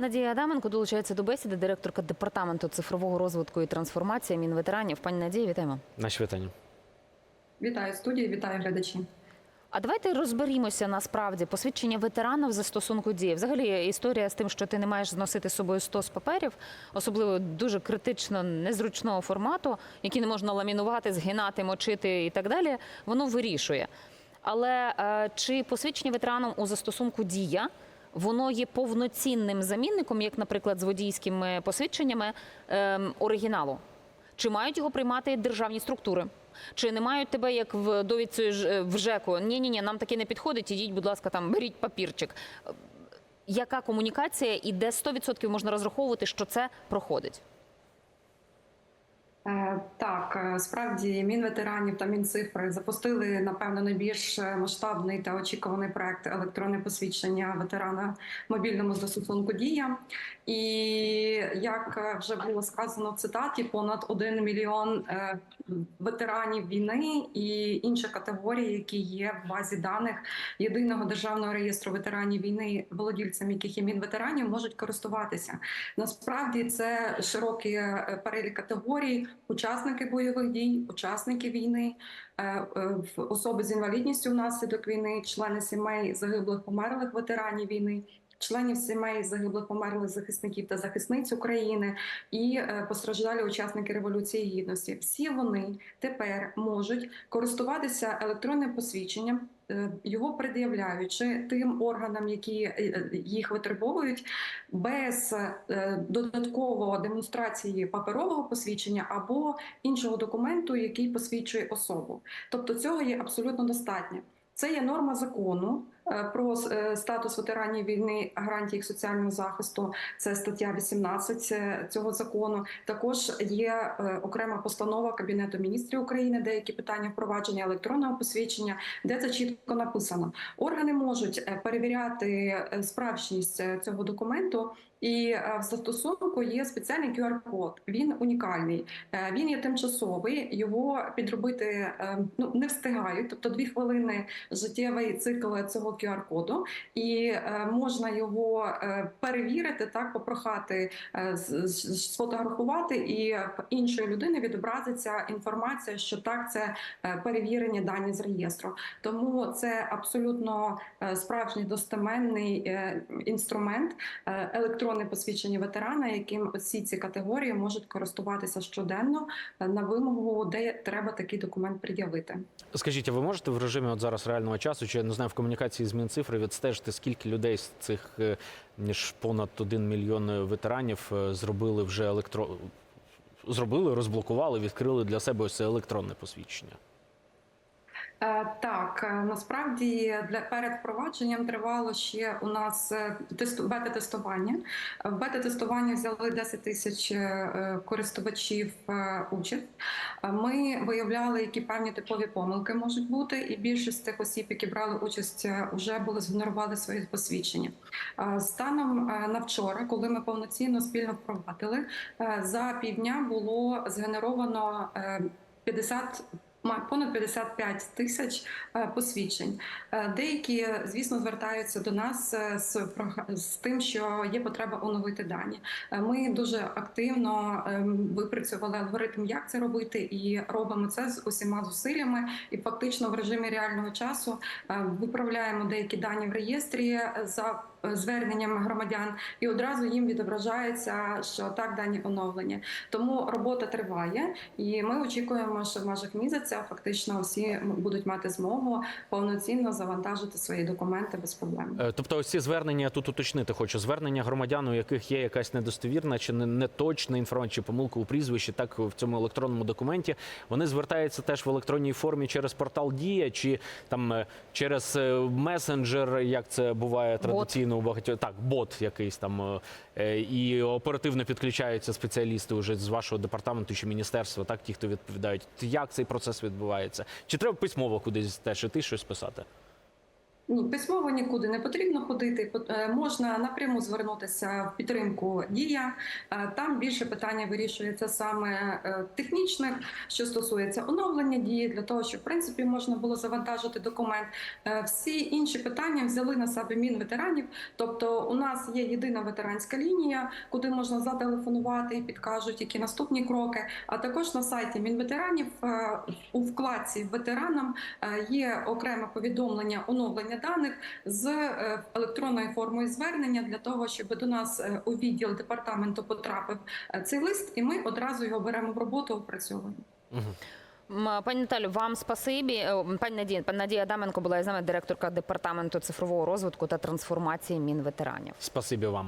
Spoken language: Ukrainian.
Надія Адаменко долучається до бесіди, директорка департаменту цифрового розвитку і трансформації Мінветеранів. Пані Надія, вітаємо. Наші вітання. Вітаю студії, вітаю глядачі. А давайте розберімося насправді посвідчення ветерана в застосунку дії. Взагалі історія з тим, що ти не маєш зносити з собою 100 з паперів, особливо дуже критично незручного формату, які не можна ламінувати, згинати, мочити і так далі. Воно вирішує. Але е, чи посвідчення ветераном у застосунку дія? Воно є повноцінним замінником, як, наприклад, з водійськими посвідченнями ем, оригіналу. Чи мають його приймати державні структури? Чи не мають тебе як в довідці ж- в ЖЕКу? Ні, ні, ні, нам таке не підходить. Ідіть, будь ласка, там беріть папірчик. Е, Яка комунікація і де 100% можна розраховувати, що це проходить? Е, Так, е, справді Мінветеранів та Мінцифри запустили напевно найбільш е, масштабний та очікуваний проект електронне посвідчення ветерана мобільному застосунку Дія. І як е, вже було сказано в цитаті, понад 1 мільйон е, ветеранів війни і інші категорії, які є в базі даних єдиного державного реєстру ветеранів війни, володільцям яких є Мінветеранів, можуть користуватися. Насправді це широкий е, перелік категорій: учасники бойових дій, учасники війни, особи з інвалідністю внаслідок війни, члени сімей загиблих померлих ветеранів війни. Членів сімей загиблих померлих захисників та захисниць України і е, постраждалі учасники революції гідності. Всі вони тепер можуть користуватися електронним посвідченням, е, його пред'являючи тим органам, які е, їх витребовують, без додаткового демонстрації паперового посвідчення або іншого документу, який посвідчує особу. Тобто цього є абсолютно достатньо. Це є норма закону про е, статус ветеранів війни, гарантії їх соціального захисту. Це стаття 18 е, цього закону. Також є е, окрема постанова Кабінету міністрів України, деякі питання впровадження електронного посвідчення, де це чітко написано. Органи можуть е, перевіряти е, справжність е, цього документу. І е, в застосунку є спеціальний QR-код. Він унікальний. Е, Він є тимчасовий. Його підробити е, ну не встигають. Тобто дві хвилини життєвий цикл цього QR-коду, і е, можна його е, перевірити, так попрохати е, сфотографувати, і в іншої людини відобразиться інформація, що так це перевірені дані з реєстру. Тому це абсолютно справжній достеменний інструмент електронне посвідчення ветерана, яким всі ці категорії можуть користуватися щоденно на вимогу, де треба такий документ пред'явити. Скажіть, а ви можете в режимі от зараз реального часу, чи я не знаю, в комунікації з Мінцифри відстежити, скільки людей з цих е, ніж понад 1 мільйон ветеранів е, зробили вже електро... зробили, розблокували, відкрили для себе ось це електронне посвідчення? Е, Так, е, насправді для перед впровадженням тривало ще у нас е, тесту бета-тестування. В бета-тестуванні взяли 10 тисяч користувачів участь. Ми виявляли, які певні типові помилки можуть бути, і більшість з цих осіб, які брали участь, вже були згенерували свої посвідчення. Станом на вчора, коли ми повноцінно спільно впровадили, за півдня було згенеровано е, 50 ма- понад 55 тисяч е, посвідчень. Е, Деякі, звісно, звертаються до нас е, з, з тим, що є потреба оновити дані. Ми дуже активно ем, випрацювали алгоритм, як це робити, і робимо це з усіма зусиллями. І фактично в режимі реального часу виправляємо деякі дані в реєстрі за зверненням громадян, і одразу їм відображається, що так дані оновлені. Тому робота триває, і ми очікуємо, що в межах місяця фактично всі будуть мати змогу повноцінно завантажити свої документи без проблем. Е, Тобто, ось ці звернення тут уточнити хочу. Звернення громадян, у яких є якась недостовірна чи не- неточна інформація, чи помилка у прізвищі, так в цьому електронному документі. Вони звертаються теж в електронній формі через портал Дія чи там е, через е, месенджер, як це буває традиційно у багатьох так, бот якийсь там і оперативно підключаються спеціалісти уже з вашого департаменту чи міністерства, так ті, хто відповідають. Як цей процес відбувається? Чи треба письмово кудись теж іти щось писати? Ні, письмово нікуди не потрібно ходити. Е, Можна напряму звернутися в підтримку дія. Е, Там більше питання вирішується саме е, технічних, що стосується оновлення дії, для того, щоб в принципі можна було завантажити документ. Всі інші питання взяли на себе Мінветеранів. Тобто, у нас є єдина ветеранська лінія, куди можна зателефонувати і підкажуть, які наступні кроки. А також на сайті Мінветеранів е, у вкладці ветеранам е, є окреме повідомлення оновлення даних з е, електронною формою звернення для того, щоб до нас у відділ департаменту потрапив цей лист, і ми одразу його беремо в роботу опрацьовуємо. Пані Наталю, вам спасибі. Е, Пані Надія, пані Надія Адаменко була із нами директорка департаменту цифрового розвитку та трансформації Мінветеранів. Спасибі вам.